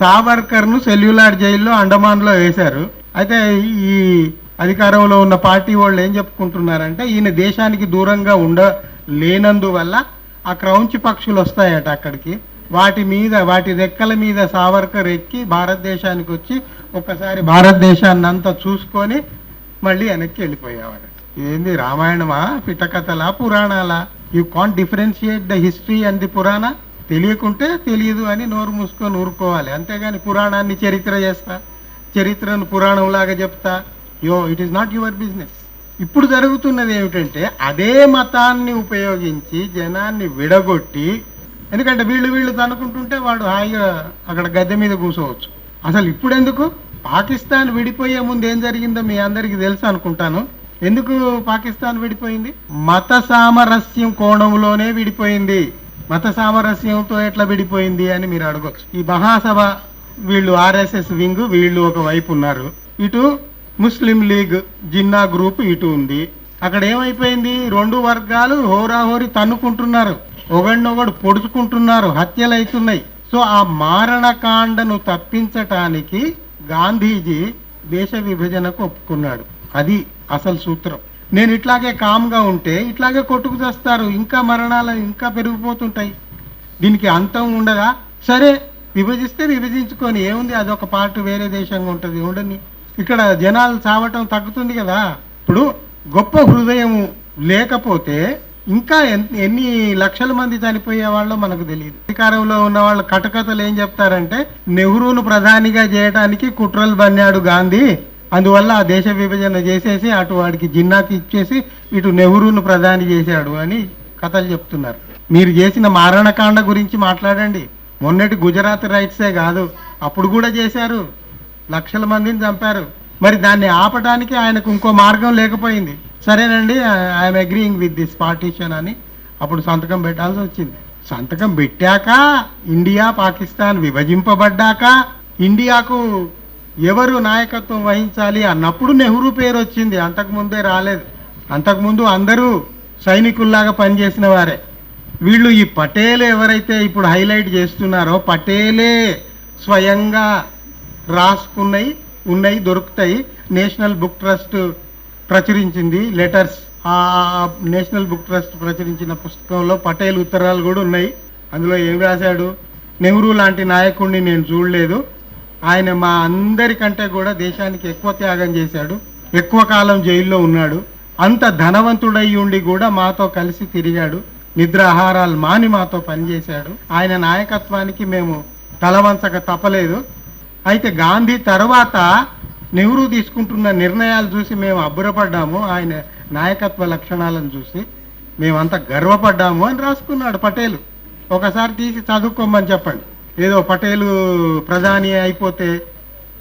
సావర్కర్ను cellular జైల్లో అండమాన్లో వేశారు. అయితే ఈ అధికారంలో ఉన్న పార్టీ వాళ్ళు ఏం చెప్పుకుంటున్నారంటే ఈయన దేశానికి దూరంగా ఉండ లేనందువల్ల ఆ క్రౌంచి పక్షులు వస్తాయట అక్కడికి. వాటి మీద వాటి రెక్కల మీద సావర్కర్ ఎక్కి భారతదేశానికి వచ్చి ఒకసారి భారతదేశాన్ని అంతా చూసుకొని మళ్ళీ వెనక్కి వెళ్ళిపోయేవాడు. ఏంది రామాయణమా? పిట్టకథలా? పురాణాలా? You can't differentiate the history and the purana? తెలియకుంటే తెలియదు అని నోరు మూసుకొని ఊరుకోవాలి. అంతేగాని పురాణాన్ని చరిత్ర చేస్తా చరిత్రను పురాణంలాగా చెప్తా. Yo it is not your business ఇప్పుడు జరుగుతున్నది ఏమిటంటే అదే మతాన్ని ఉపయోగించి జనాన్ని విడగొట్టి ఎందుకంటే వీళ్ళు వీళ్ళు తనుకుంటుంటే వాడు హాయిగా అక్కడ గద్దె మీద కూర్చోవచ్చు అసలు ఇప్పుడు ఎందుకు పాకిస్తాన్ విడిపోయే ముందు ఏం జరిగిందో మీ అందరికీ తెలుసు అనుకుంటాను. ఎందుకు పాకిస్తాన్ విడిపోయింది? మత సామరస్యం కోణంలోనే విడిపోయింది. మత సామరస్యంతో ఎట్లా విడిపోయింది అని మీరు అడగచ్చు ఈ మహాసభ వీళ్ళు ఆర్ఎస్ఎస్ వింగ్ వీళ్ళు ఒక వైపు ఉన్నారు. ఇటు ముస్లిం లీగ్ జిన్నా గ్రూప్ ఇటు ఉంది. అక్కడ ఏమైపోయింది? రెండు వర్గాలు హోరాహోరి తన్నుకుంటున్నారు. ఒకడినొకడు పొడుచుకుంటున్నారు. హత్యలు అవుతున్నాయి సో ఆ మారణకాండను తప్పించటానికి గాంధీజీ దేశ విభజనకు ఒప్పుకున్నాడు. అది అసలు సూత్రం. నేను ఇట్లాగే కామ్గా ఉంటే ఇట్లాగే కొట్టుకు తెస్తారు ఇంకా మరణాలు ఇంకా పెరిగిపోతుంటాయి. దీనికి అంతం ఉండదా? సరే విభజిస్తే విభజించుకొని ఏముంది? అదొక పార్ట్ వేరే దేశంగా ఉంటుంది. ఉండని ఇక్కడ జనాలు చావటం తగ్గుతుంది కదా. ఇప్పుడు గొప్ప హృదయం లేకపోతే ఇంకా ఎన్- ఎన్ని లక్షల మంది చనిపోయే వాళ్ళో మనకు తెలియదు. అధికారంలో ఉన్న వాళ్ళు కటకథలు ఏం చెప్తారంటే నెహ్రూను ప్రధానిగా చేయడానికి కుట్రలు బన్నాడు గాంధీ. అందువల్ల ఆ దేశ విభజన చేసేసి అటు వాడికి జిన్నాకి ఇచ్చేసి ఇటు నెహ్రూను ప్రధాని చేశాడు అని కథలు చెప్తున్నారు. మీరు చేసిన మారణకాండ గురించి మాట్లాడండి. మొన్నటి గుజరాత్ రైట్సే కాదు. అప్పుడు కూడా చేశారు. లక్షల మందిని చంపారు. మరి దాన్ని ఆపడానికి ఆయనకు ఇంకో మార్గం లేకపోయింది. సరేనండి I'm agreeing with this partition అని అప్పుడు సంతకం పెట్టాల్సి వచ్చింది. సంతకం పెట్టాక ఇండియా పాకిస్తాన్ విభజింపబడ్డాక ఇండియాకు ఎవరు నాయకత్వం వహించాలి అన్నప్పుడు నెహ్రూ పేరు వచ్చింది. అంతకుముందే రాలేదు. అంతకుముందు అందరూ సైనికుల్లాగా పనిచేసిన వారే. వీళ్ళు ఈ పటేల్ ఎవరైతే ఇప్పుడు హైలైట్ చేస్తున్నారో పటేలే స్వయంగా రాసుకున్నాయి ఉన్నాయి దొరుకుతాయి. నేషనల్ బుక్ ట్రస్ట్ ప్రచురించింది. లెటర్స్ ఆ నేషనల్ బుక్ ట్రస్ట్ ప్రచురించిన పుస్తకంలో పటేల్ ఉత్తరాలు కూడా ఉన్నాయి. అందులో ఏం రాశాడు? నెహ్రూ లాంటి నాయకుడిని నేను చూడలేదు. ఆయన మా అందరికంటే కూడా దేశానికి ఎక్కువ త్యాగం చేశాడు. ఎక్కువ కాలం జైల్లో ఉన్నాడు. అంత ధనవంతుడై ఉండి కూడా మాతో కలిసి తిరిగాడు. నిద్రాహారాలు మాని మాతో పనిచేశాడు. ఆయన నాయకత్వానికి మేము తలవంచక తప్పలేదు. అయితే గాంధీ తర్వాత నెహ్రూ తీసుకుంటున్న నిర్ణయాలు చూసి మేము అబ్బురపడ్డాము. ఆయన నాయకత్వ లక్షణాలను చూసి మేమంతా గర్వపడ్డాము అని రాసుకున్నాడు పటేల్. ఒకసారి తీసి చదువుకోమని చెప్పండి. ఏదో పటేలు ప్రధాని అయిపోతే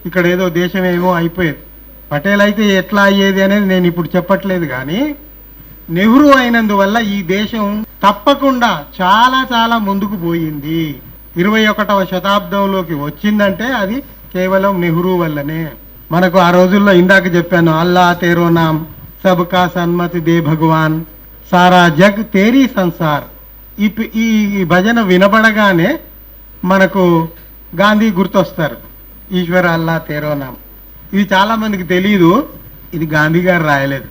ఇక్కడ ఏదో దేశమేమో అయిపోయేది. పటేల్ అయితే ఎట్లా అయ్యేది అనేది నేను ఇప్పుడు చెప్పట్లేదు కానీ నెహ్రూ అయినందువల్ల ఈ దేశం తప్పకుండా చాలా చాలా ముందుకు పోయింది. ఇరవై ఒకటవ శతాబ్దంలోకి వచ్చిందంటే అది కేవలం నెహ్రూ వల్లనే. మనకు ఆ రోజుల్లో ఇందాక చెప్పాను అల్లా తేరో నామ్ సబ్కా సన్మతి దే భగవాన్ సారా జగ్ తేరీ సంసార్. ఈ ఈ భజన వినబడగానే మనకు గాంధీ గుర్తొస్తారు. ఈశ్వర అల్లా తేరోనామ్ ఇది చాలా మందికి తెలియదు ఇది గాంధీ గారు రాయలేదు.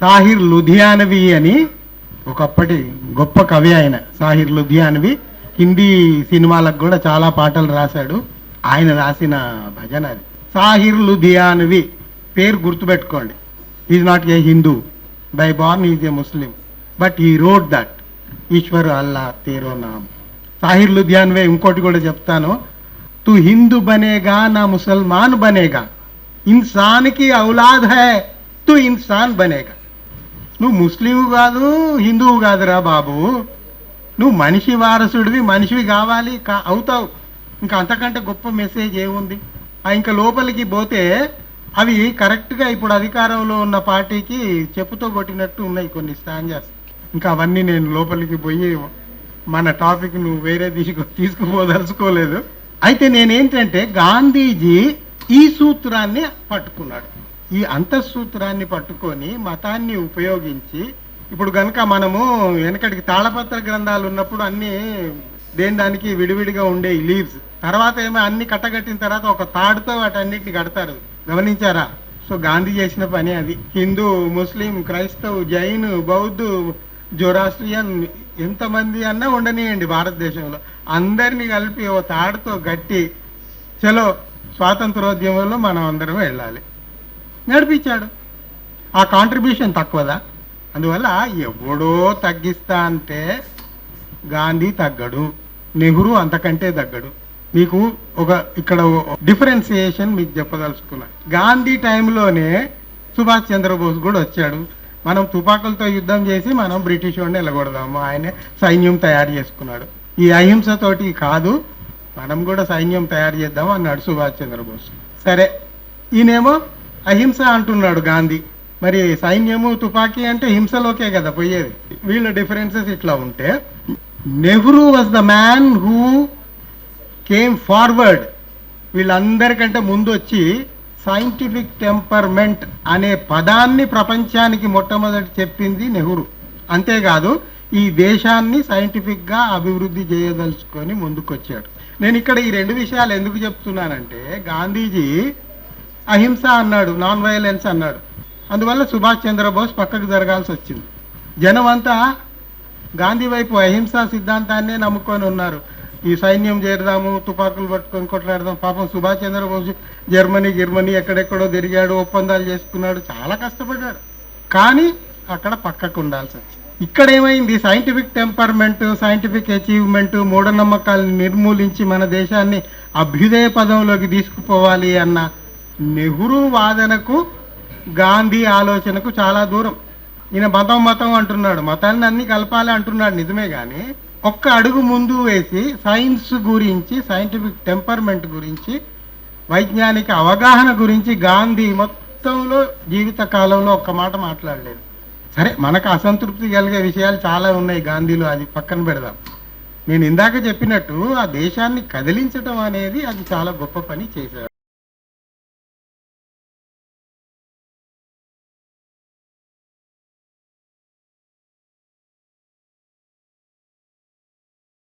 సాహిర్ లుధియానవి అని ఒకప్పటి గొప్ప కవి ఆయన సాహిర్ లుధియానవి. హిందీ సినిమాలకు కూడా చాలా పాటలు రాశాడు. ఆయన రాసిన భజన అది. సాహిర్ లుధియానవి పేరు గుర్తుపెట్టుకోండి. Is not a Hindu by born is a Muslim but he wrote that Ishwar Allah తేరో నామ్ సాహిర్ లుధియాన్వే ఇంకోటి కూడా చెప్తాను. తు హిందూ బనేగా నా ముసల్మాన్ బనేగా. ఇన్సాన్కి ఔలాద్ హై తు ఇన్సాన్ బనేగా. నువ్వు ముస్లిం కాదు హిందువు కాదురా బాబు. నువ్వు మనిషి వారసుడివి మనిషివి కావాలి కా అవుతావు. ఇంకా అంతకంటే గొప్ప మెసేజ్ ఏముంది? ఆ ఇంకా లోపలికి పోతే అవి కరెక్ట్గా ఇప్పుడు అధికారంలో ఉన్న పార్టీకి చెప్పుతో కొట్టినట్టు ఉన్నాయి కొన్ని స్టాంజర్స్. ఇంకా అవన్నీ నేను లోపలికి పోయి మన టాపిక్ నువ్వు వేరే దిశకు తీసుకుపోదలుచుకోలేదు. అయితే నేనేంటంటే గాంధీజీ ఈ సూత్రాన్ని పట్టుకున్నాడు. ఈ అంతఃసూత్రాన్ని పట్టుకొని మతాన్ని ఉపయోగించి ఇప్పుడు కనుక మనము వెనకటికి తాళపత్ర గ్రంథాలు ఉన్నప్పుడు అన్ని దేని దానికి విడివిడిగా ఉండే లీవ్స్ తర్వాత ఏమో అన్ని కట్టగట్టిన తర్వాత ఒక తాడుతో వాటన్నిటిని కడతారు. గమనించారా? సో గాంధీ చేసిన పని అది. హిందూ ముస్లిం క్రైస్తవ్ జైన్ బౌద్ధు జొరాస్ట్రియన్ ఎంతమంది అన్నా ఉండనియండి భారతదేశంలో. అందరినీ కలిపి ఓ తాడుతో గట్టి చలో స్వాతంత్రోద్యమంలో మనం అందరం వెళ్ళాలి. నడిపించాడు. ఆ కాంట్రిబ్యూషన్ తక్కువదా? అందువల్ల ఎవడో తగ్గిస్తా అంటే గాంధీ తగ్గడు నెహ్రూ అంతకంటే తగ్గడు. మీకు ఒక ఇక్కడ డిఫరెన్సియేషన్ మీకు చెప్పదలుచుకున్నా. గాంధీ టైంలోనే సుభాష్ చంద్రబోస్ కూడా వచ్చాడు. మనం తుపాకులతో యుద్ధం చేసి మనం బ్రిటిష్ వాడిని వెళ్ళగొడదాము ఆయనే సైన్యం తయారు చేసుకున్నాడు. ఈ అహింసతోటి కాదు మనం కూడా సైన్యం తయారు చేద్దాం అన్నాడు సుభాష్ చంద్రబోస్. సరే ఈయనేమో అహింస అంటున్నాడు గాంధీ. మరి సైన్యము తుపాకీ అంటే హింసలోకే కదా పోయేది. వీళ్ళ డిఫరెన్సెస్ ఇట్లా ఉంటే Nehru was the man who came forward వీళ్ళందరికంటే ముందు వచ్చి సైంటిఫిక్ టెంపర్మెంట్ అనే పదాన్ని ప్రపంచానికి మొట్టమొదటి చెప్పింది నెహ్రూ. అంతేకాదు ఈ దేశాన్ని సైంటిఫిక్గా అభివృద్ధి చేయదలుచుకొని ముందుకొచ్చాడు. నేను ఇక్కడ ఈ రెండు విషయాలు ఎందుకు చెప్తున్నానంటే గాంధీజీ అహింస అన్నాడు నాన్ వైలెన్స్ అన్నాడు. అందువల్ల సుభాష్ చంద్రబోస్ పక్కకు జరగాల్సి వచ్చింది. జనం అంతా గాంధీ వైపు అహింసా సిద్ధాంతాన్నే నమ్ముకొని ఉన్నారు. ఈ సైన్యం చేరదాము తుపాకులు పట్టుకొని కొట్లాడదాం. పాపం సుభాష్ చంద్రబోస్ జర్మనీ జర్మనీ ఎక్కడెక్కడో తిరిగాడు ఒప్పందాలు చేసుకున్నాడు చాలా కష్టపడ్డాడు. కానీ అక్కడ పక్కకు ఉండాల్సి వచ్చింది ఇక్కడ ఏమైంది? సైంటిఫిక్ టెంపర్మెంట్ సైంటిఫిక్ అచీవ్మెంట్ మూఢనమ్మకాలను నిర్మూలించి మన దేశాన్ని అభ్యుదయ పదంలోకి తీసుకుపోవాలి అన్న నెహ్రూ వాదనకు గాంధీ ఆలోచనకు చాలా దూరం. ఈయన మతం మతం అంటున్నాడు. మతాన్ని అన్ని కలపాలి అంటున్నాడు నిజమే కానీ ఒక్క అడుగు ముందు వేసి సైన్స్ గురించి సైంటిఫిక్ టెంపర్మెంట్ గురించి వైజ్ఞానిక అవగాహన గురించి గాంధీ మొత్తంలో జీవిత కాలంలో ఒక్క మాట మాట్లాడలేదు. సరే మనకు అసంతృప్తి కలిగే విషయాలు చాలా ఉన్నాయి గాంధీలో అది పక్కన పెడదాం. నేను ఇందాక చెప్పినట్టు ఆ దేశాన్ని కదిలించడం అనేది అది చాలా గొప్ప పని చేశాడు